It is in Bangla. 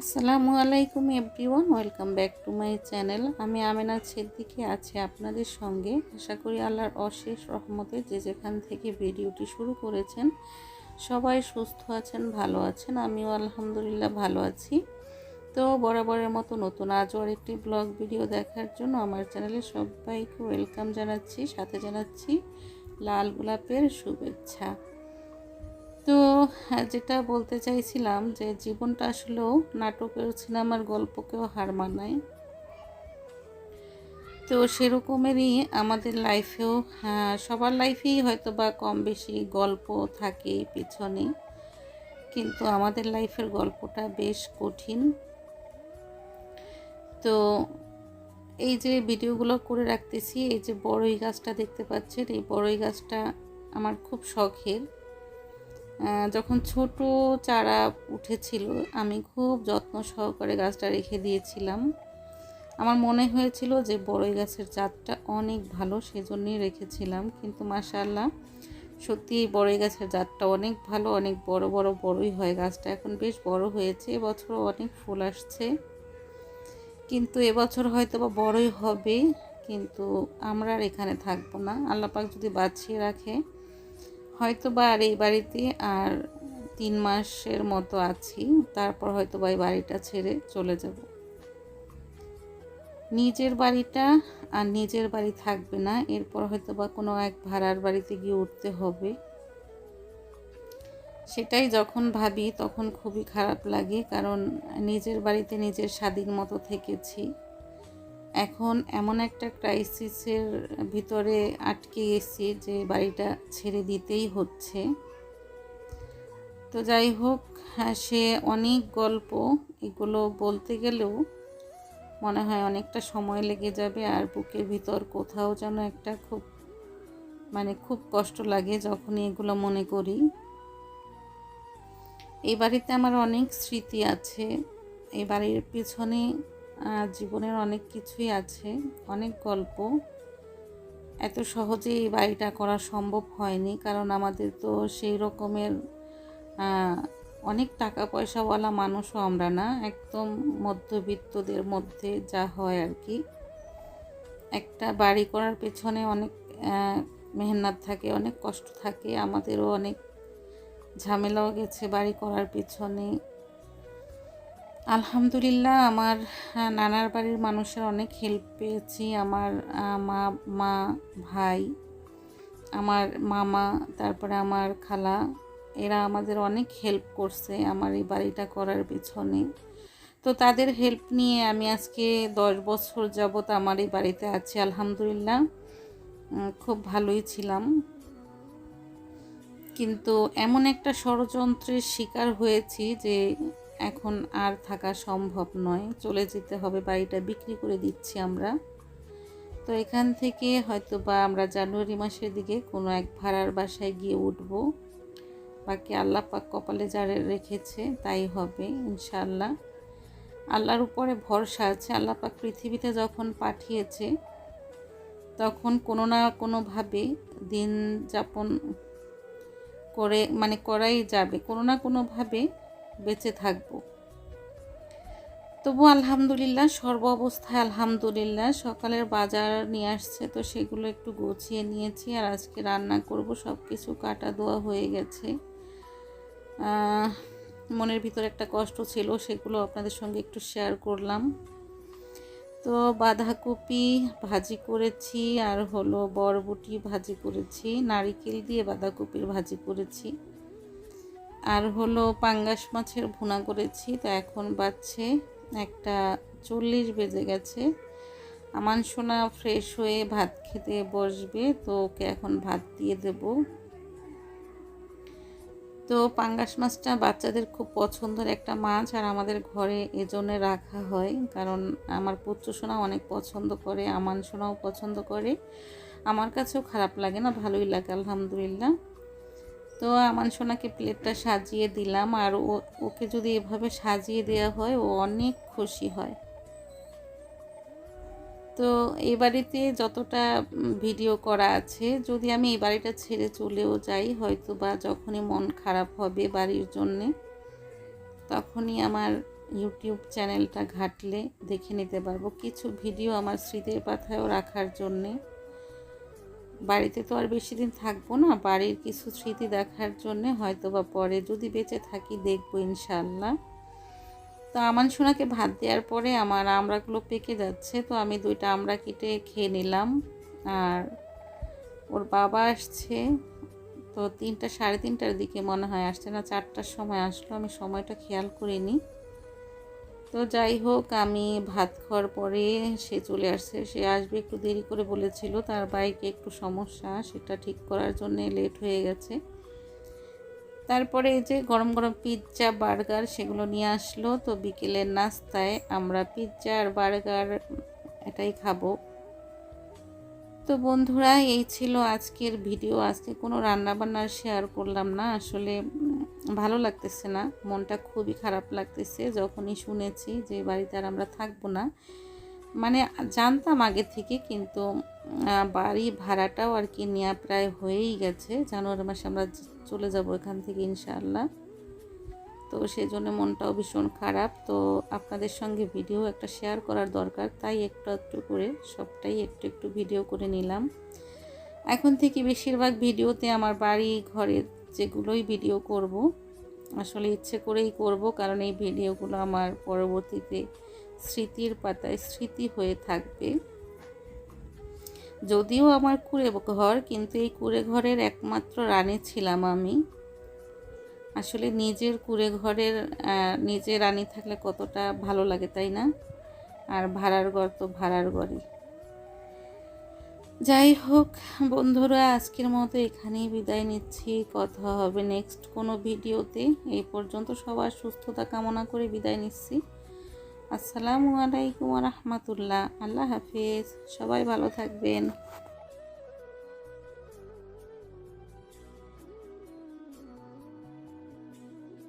আসসালামু আলাইকুম everyone, welcome back to my channel. আমি আমেনা সিদ্দিকি আছি আপনাদের সঙ্গে। আশা করি আল্লাহর অশেষ রহমতে যে যেখান থেকে ভিডিওটি শুরু করেছেন, সবাই সুস্থ আছেন, ভালো আছেন। আমিও আলহামদুলিল্লাহ ভালো আছি। তো বরাবরের মতো নতুন আজও আরেকটি ব্লগ ভিডিও দেখার জন্য আমার চ্যানেলে সবাইকে ওয়েলকাম জানাচ্ছি, সাথে জানাচ্ছি লাল গোলাপের শুভেচ্ছা। যেটা বলতে চাইছিলাম যে জীবনটা আসলেও নাটকের সিনেমার গল্পকেও হার মানায়। তো সেরকমেরই আমাদের লাইফেও হ্যাঁ, সবার লাইফেই হয়তো বা কম বেশি গল্প থাকে পিছনে কিন্তু আমাদের লাইফের গল্পটা বেশ কঠিন। তো এই যে ভিডিওগুলো করে রাখতেছি এই যে বড়ই গাছটা দেখতে পাচ্ছেন এই বড়ই গাছটা আমার খুব শখের। যখন ছোট চারা উঠেছিল, আমি খুব যত্ন সহকারে গাছটা রেখে দিয়েছিলাম। আমার মনে হয়েছিল যে বড়ই গাছের জাতটা অনেক ভালো, সেজন্যই রেখেছিলাম। কিন্তু মাশাল্লাহ সত্যি বড়ই গাছের জাতটা অনেক ভালো, অনেক বড় বড় বড়ই হয়। গাছটা এখন বেশ বড় হয়েছে এবছর অনেক ফুল আসছে। কিন্তু এবছর হয়তো বা বড়ই হবে, কিন্তু আমরা আর এখানে থাকব না। আল্লাপাক যদি বাঁচিয়ে রাখে হয়তো বা আর এই বাড়িতে আর তিন মাসের মতো আছি, তারপর হয়তো বা এই বাড়িটা ছেড়ে চলে যাব। নিজের বাড়িটা আর নিজের বাড়ি থাকবে না, এরপর হয়তো বা কোনো এক ভাড়ার বাড়িতে গিয়ে উঠতে হবে। সেটাই যখন ভাবি তখন খুবই খারাপ লাগে, কারণ নিজের বাড়িতে নিজের স্বাধীন মতো থেকেছি। এখন এমন একটা ক্রাইসিসের ভিতরে আটকে গেছি যে বাড়িটা ছেড়ে দিতেই হচ্ছে। তো যাই হোক হ্যাঁ সে অনেক গল্প, এগুলো বলতে গেলেও মনে হয় অনেকটা সময় লেগে যাবে আর বুকের ভিতর কোথাও যেন একটা খুব মানে খুব কষ্ট লাগে যখনই এগুলো মনে করি। এই বাড়িতে আমার অনেক স্মৃতি আছে। এই বাড়ির পিছনে জীবনের অনেক কিছুই আছে, অনেক গল্প। এত সহজে এই বাড়িটা করা সম্ভব হয়নি, কারণ আমাদের তো সেই রকমের অনেক টাকা পয়সাওয়ালা মানুষও আমরা না, একদম মধ্যবিত্তদের মধ্যে যা হয় আর কি। একটা বাড়ি করার পেছনে অনেক মেহনত থাকে, অনেক কষ্ট থাকে, আমাদেরও অনেক ঝামেলাও গেছে বাড়ি করার পেছনে। আলহামদুলিল্লাহ, আমার নানার বাড়ির মানুষের অনেক হেল্প পেয়েছি। আমার মা মা, ভাই, আমার মামা, তারপরে আমার খালা, এরা আমাদের অনেক হেল্প করছে আমার এই বাড়িটা করার পিছনে। তো তাদের হেল্প নিয়ে আমি আজকে দশ বছর যাবৎ আমার এই বাড়িতে আছি, আলহামদুলিল্লাহ। খুব ভালোই ছিলাম। কিন্তু এমন একটা ষড়যন্ত্রের শিকার হয়েছি যে এখন আর থাকা সম্ভব নয়। চলে যেতে হবে, বাড়িটা বিক্রি করে দিচ্ছি আমরা। তো এখান থেকে হয়তো বা আমরা জানুয়ারি মাসের দিকে কোনো এক ভাড়ার বাসায় গিয়ে উঠব। বাকি আল্লাহ পাক কপালে যারে রেখেছে তাই হবে ইনশাল্লাহ আল্লাহর উপরে ভরসা আছে। আল্লাহ পাক পৃথিবীতে যখন পাঠিয়েছে, তখন কোনো না কোনোভাবে দিন যাপন করে মানে করাই যাবে। কোনো না কোনোভাবে বেঁচে থাকব। তবু আলহামদুলিল্লাহ, সর্ব অবস্থায় আলহামদুলিল্লাহ, সকালের বাজার নিয়ে আসছে তো সেগুলো একটু গুছিয়ে নিয়েছি আর আজকে রান্না করব সব কিছু কাটা দোয়া হয়ে গেছে। মনের ভিতরে একটা কষ্ট ছিল, সেগুলো আপনাদের সঙ্গে একটু শেয়ার করলাম। তো বাঁধাকপি ভাজি করেছি আর হলো বরবটি ভাজি করেছি, নারিকেল দিয়ে বাঁধাকপির ভাজি করেছি। আর হলো পাঙ্গাস মাছের ভুনা করেছি, তো এখন বাচ্চে একটা চল্লিশ বেজে গেছে। আমার সোনা ফ্রেশ হয়ে ভাত খেতে বসবে, তো ওকে এখন ভাত দিয়ে দেব। তো পাঙ্গাস মাছটা বাচ্চাদের খুব পছন্দের একটা মাছ, আর আমাদের ঘরে এজন্য রাখা হয়, কারণ আমার পুত্র সোনা অনেক পছন্দ করে আমান সোনাও পছন্দ করে। আমার কাছেও খারাপ লাগে না, ভালোই লাগে, আলহামদুলিল্লাহ। তো আমার সোনাকে প্লেটটা সাজিয়ে দিলাম আর ওকে যদি এভাবে সাজিয়ে দেওয়া হয়, ও অনেক খুশি হয়। তো এই বাড়িতে যতটা ভিডিও করা আছে, যদি আমি এই বাড়িটা ছেড়ে চলেও যাই হয়তো বা যখনই মন খারাপ হবে বাড়ির জন্যে, তখনই আমার ইউটিউব চ্যানেলটা ঘাটলে দেখে নিতে পারব। কিছু ভিডিও আমার স্মৃতির পাথায়ও রাখার জন্যে। বাড়িতে তো আর বেশি দিন থাকব না, বাড়ির কিছু স্মৃতি দেখার জন্যে হয়তো বা পরে যদি বেঁচে থাকি দেখব ইনশাল্লাহ তো আমান সোনাকে ভাত দেওয়ার পরে আমার আমড়াগুলো পেকে যাচ্ছে, তো আমি দুইটা আমড়া কেটে খেয়ে নিলাম। আর ওর বাবা আসছে, তো তিনটা, সাড়ে তিনটার দিকে মনে হয় আসছে না, চারটার সময় আসলো, আমি সময়টা খেয়াল করিনি। তো যাই হোক, আমি ভাত খাওয়ার পরে সে চলে আসছে। সে আসবে একটু দেরি করে বলেছিল, তার বাইকে একটু সমস্যা, সেটা ঠিক করার জন্য লেট হয়ে গেছে। তারপরে এই যে গরম গরম পিৎজা বার্গার সেগুলো নিয়ে আসলো। তো বিকেলের নাস্তায় আমরা পিৎজা আর বার্গার এটাই খাব। তো বন্ধুরা, এই ছিল আজকের ভিডিও। আজকে কোনো রান্নাবান্নার শেয়ার করলাম না। আসলে ভালো লাগতেছে না। মনটা খুবই খারাপ লাগতেছে। যখনই শুনেছি যে বাড়িতে আর আমরা থাকব না মানে জানতাম আগে থেকে, কিন্তু বাড়ি ভাড়াটাও আর কি নেওয়া প্রায় হয়েই গেছে। জানুয়ারি মাসে আমরা চলে যাব এখান থেকে ইনশাআল্লাহ। তো সেই জন্য মনটাও ভীষণ খারাপ। তো আপনাদের সঙ্গে ভিডিও একটা শেয়ার করার দরকার, তাই একটু একটু করে সবটাই একটু একটু ভিডিও করে নিলাম। এখন থেকে বেশিরভাগ ভিডিওতে আমার বাড়ি ঘরের যেগুলোই ভিডিও করব, আসলে ইচ্ছে করেই করব, কারণ এই ভিডিওগুলো আমার পরবর্তীতে স্মৃতির পাতায় স্মৃতি হয়ে থাকবে। যদিও আমার কুড়ে ঘর, কিন্তু এই কুড়ে ঘরের একমাত্র রানী ছিলাম আমি। আসলে নিজের কুড়ে ঘরের নিজে রানী থাকলে কতটা ভালো লাগে, তাই না? আর ভাড়ার ঘর তো ভাড়ার ঘরই। যাই হোক, বন্ধুরা, আজকের মতো এখানেই বিদায় নিচ্ছি। কথা হবে নেক্সট কোনো ভিডিওতে। এই পর্যন্ত সবার সুস্থতা কামনা করে বিদায় নিচ্ছি। আসসালামু আলাইকুম রহমতুল্লাহ। আল্লাহ হাফিজ। সবাই ভালো থাকবেন।